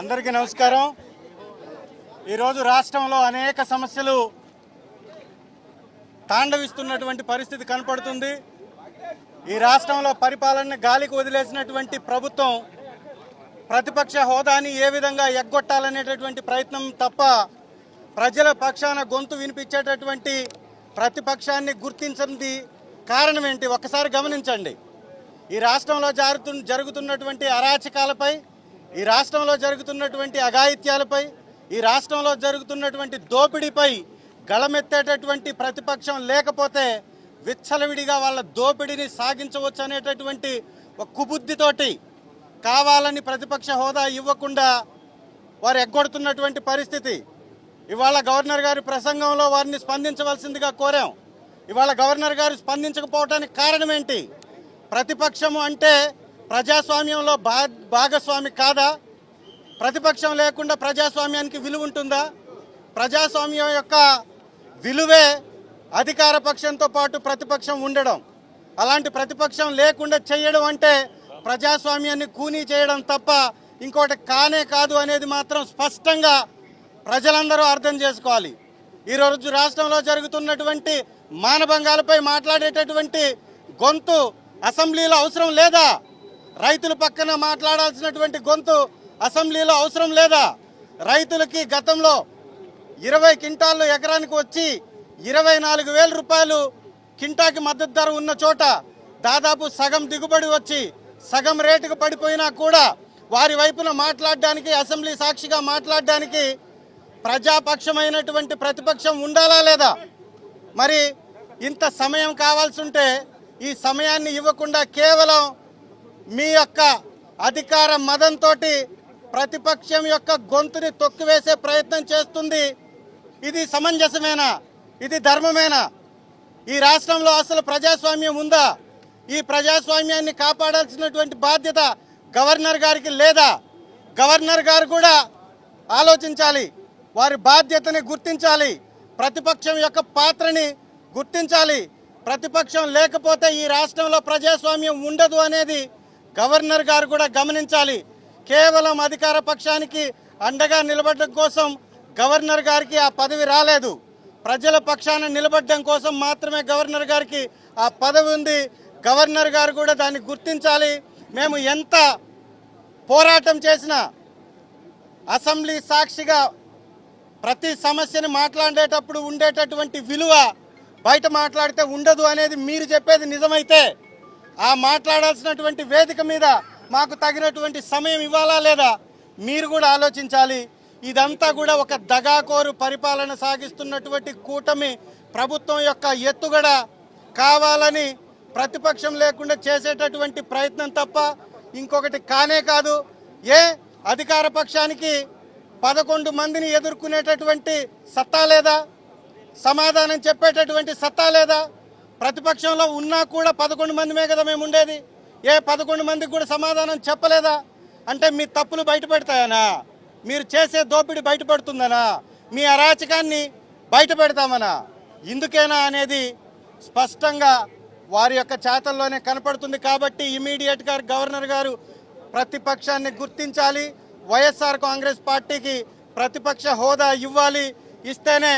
అందరికీ నమస్కారం. ఈరోజు రాష్ట్రంలో అనేక సమస్యలు తాండవిస్తున్నటువంటి పరిస్థితి కనపడుతుంది. ఈ రాష్ట్రంలో పరిపాలన గాలికి వదిలేసినటువంటి ప్రభుత్వం ప్రతిపక్ష హోదాని ఏ విధంగా ఎగ్గొట్టాలనేటటువంటి ప్రయత్నం తప్ప ప్రజల పక్షాన గొంతు వినిపించేటటువంటి ప్రతిపక్షాన్ని గుర్తించింది కారణం ఏంటి? ఒక్కసారి గమనించండి. ఈ రాష్ట్రంలో జారుతు జరుగుతున్నటువంటి అరాచకాలపై ఈ రాష్ట్రంలో జరుగుతున్నటువంటి అఘాయిత్యాలపై ఈ రాష్ట్రంలో జరుగుతున్నటువంటి దోపిడీపై గళమెత్తేటటువంటి ప్రతిపక్షం లేకపోతే విచ్చలవిడిగా వాళ్ళ దోపిడీని సాగించవచ్చు అనేటటువంటి ఒక కుబుద్ధితోటి కావాలని ప్రతిపక్ష హోదా ఇవ్వకుండా వారు ఎగ్గొడుతున్నటువంటి పరిస్థితి. ఇవాళ గవర్నర్ గారి ప్రసంగంలో వారిని స్పందించవలసిందిగా కోరాం. ఇవాళ గవర్నర్ గారు స్పందించకపోవడానికి కారణం ఏంటి? ప్రతిపక్షము అంటే ప్రజాస్వామ్యంలో భా భాగస్వామి కాదా? ప్రతిపక్షం లేకుండా ప్రజాస్వామ్యానికి విలువ ఉంటుందా? ప్రజాస్వామ్యం యొక్క విలువే అధికార పక్షంతో పాటు ప్రతిపక్షం ఉండడం. అలాంటి ప్రతిపక్షం లేకుండా చేయడం అంటే ప్రజాస్వామ్యాన్ని కూనీ చేయడం తప్ప ఇంకోటి కానే కాదు అనేది మాత్రం స్పష్టంగా ప్రజలందరూ అర్థం చేసుకోవాలి. ఈరోజు రాష్ట్రంలో జరుగుతున్నటువంటి మానభంగాలపై మాట్లాడేటటువంటి గొంతు అసెంబ్లీలో అవసరం లేదా? రైతుల పక్కన మాట్లాడాల్సినటువంటి గొంతు అసెంబ్లీలో అవసరం లేదా? రైతులకి గతంలో ఇరవై క్వింటాళ్ళు ఎకరానికి వచ్చి ఇరవై నాలుగు వేల రూపాయలు కింటాకి మద్దతు ధర ఉన్న చోట దాదాపు సగం దిగుబడి వచ్చి సగం రేటుకు పడిపోయినా కూడా వారి వైపున మాట్లాడడానికి అసెంబ్లీ సాక్షిగా మాట్లాడడానికి ప్రజాపక్షమైనటువంటి ప్రతిపక్షం ఉండాలా లేదా? మరి ఇంత సమయం కావాల్సి ఉంటే ఈ సమయాన్ని ఇవ్వకుండా కేవలం మీ యొక్క అధికార మదంతో ప్రతిపక్షం యొక్క గొంతుని తొక్కివేసే ప్రయత్నం చేస్తుంది. ఇది సమంజసమేనా? ఇది ధర్మమేనా? ఈ రాష్ట్రంలో అసలు ప్రజాస్వామ్యం ఉందా? ఈ ప్రజాస్వామ్యాన్ని కాపాడాల్సినటువంటి బాధ్యత గవర్నర్ గారికి లేదా? గవర్నర్ గారు కూడా ఆలోచించాలి. వారి బాధ్యతని గుర్తించాలి. ప్రతిపక్షం యొక్క పాత్రని గుర్తించాలి. ప్రతిపక్షం లేకపోతే ఈ రాష్ట్రంలో ప్రజాస్వామ్యం ఉండదు అనేది గవర్నర్ గారు కూడా గమనించాలి. కేవలం అధికార పక్షానికి అండగా నిలబడడం కోసం గవర్నర్ గారికి ఆ పదవి రాలేదు. ప్రజల పక్షాన నిలబడడం కోసం మాత్రమే గవర్నర్ గారికి ఆ పదవి ఉంది. గవర్నర్ గారు కూడా దాన్ని గుర్తించాలి. మేము ఎంత పోరాటం చేసినా అసెంబ్లీ సాక్షిగా ప్రతి సమస్యని మాట్లాడేటప్పుడు ఉండేటటువంటి విలువ బయట మాట్లాడితే ఉండదు అనేది మీరు చెప్పేది నిజమైతే ఆ మాట్లాడాల్సినటువంటి వేదిక మీద మాకు తగినటువంటి సమయం ఇవ్వాలా లేదా? మీరు కూడా ఆలోచించాలి. ఇదంతా కూడా ఒక దగాకోరు పరిపాలన సాగిస్తున్నటువంటి కూటమి ప్రభుత్వం యొక్క ఎత్తుగడ కావాలని ప్రతిపక్షం లేకుండా చేసేటటువంటి ప్రయత్నం తప్ప ఇంకొకటి కానే కాదు. ఏ అధికార పక్షానికి పదకొండు మందిని ఎదుర్కొనేటటువంటి సత్తా లేదా? సమాధానం చెప్పేటటువంటి సత్తా లేదా? ప్రతిపక్షంలో ఉన్నా కూడా పదకొండు మందిమే కదా మేము ఉండేది. ఏ పదకొండు మందికి కూడా సమాధానం చెప్పలేదా? అంటే మీ తప్పులు బయటపెడతాయనా? మీరు చేసే దోపిడీ బయటపడుతుందనా? మీ అరాచకాన్ని బయట పెడతామనా ఇందుకేనా అనేది స్పష్టంగా వారి యొక్క చేతల్లోనే కనపడుతుంది కాబట్టి ఇమీడియట్గా గవర్నర్ గారు ప్రతిపక్షాన్ని గుర్తించాలి. వైఎస్ఆర్ కాంగ్రెస్ పార్టీకి ప్రతిపక్ష హోదా ఇవ్వాలి. ఇస్తేనే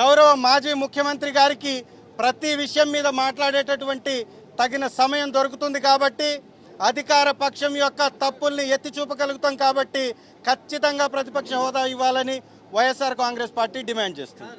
గౌరవ మాజీ ముఖ్యమంత్రి గారికి ప్రతి విషయం మీద మాట్లాడేటటువంటి తగిన సమయం దొరుకుతుంది కాబట్టి అధికార పక్షం యొక్క తప్పుల్ని ఎత్తి చూపగలుగుతాం కాబట్టి ఖచ్చితంగా ప్రతిపక్ష హోదా ఇవ్వాలని వైఎస్ఆర్ కాంగ్రెస్ పార్టీ డిమాండ్ చేస్తుంది.